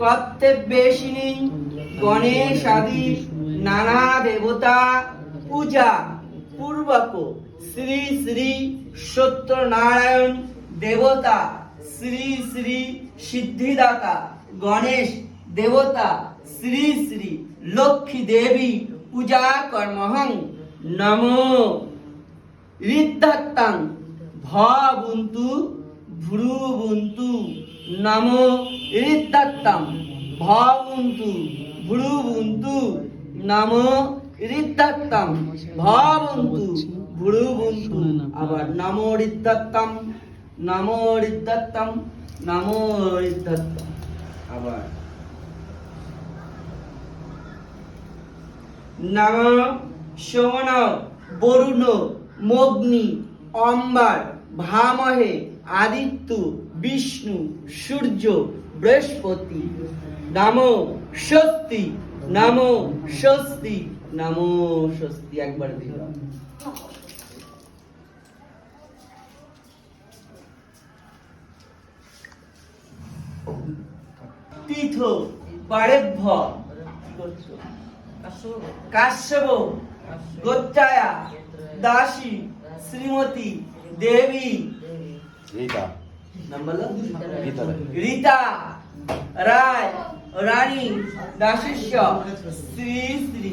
কর্তব্যেশিনী গণেশ আদি নানা দেবতা, পূজা, পূর্বক শ্রী শ্রী সত্যনারায়ণ দেবতা, শ্রী শ্রী সিদ্ধিদাতা, গণেশ দেবতা, শ্রী শ্রী লক্ষ্মী দেবী, পূজা কর্মহং, নমো ঋদ্ধাত্তাং ভবন্তু ভ্রুবন্তু, নমো ঋদ্ধাত্তাং ভবন্তু, ভ্রুবন্তু, নমো ঋদ্ধাত্তাং ভবন্তু, ভ্রুবন্তু, আবার নমো ঋদ্ধাত্তাং নমো ঋদ্ধাত্তাং নমো ঋদ্ধাত্তাং আবার নম সোমন বরুণ, মগ্নি, অম্বার ভামহে আদিত্য, বিষ্ণু, সূর্য, বৃহস্পতি। নাম স্বস্তি নাম স্বস্তি নাম স্বস্তি। একবার দিলাম তীর্থ করছ কাশ্যপ গোচ্চায়া দাসী, শ্রীমতী বলো রীতা রায়। রীতা রায় রানী দাসিষ্য শ্রী শ্রী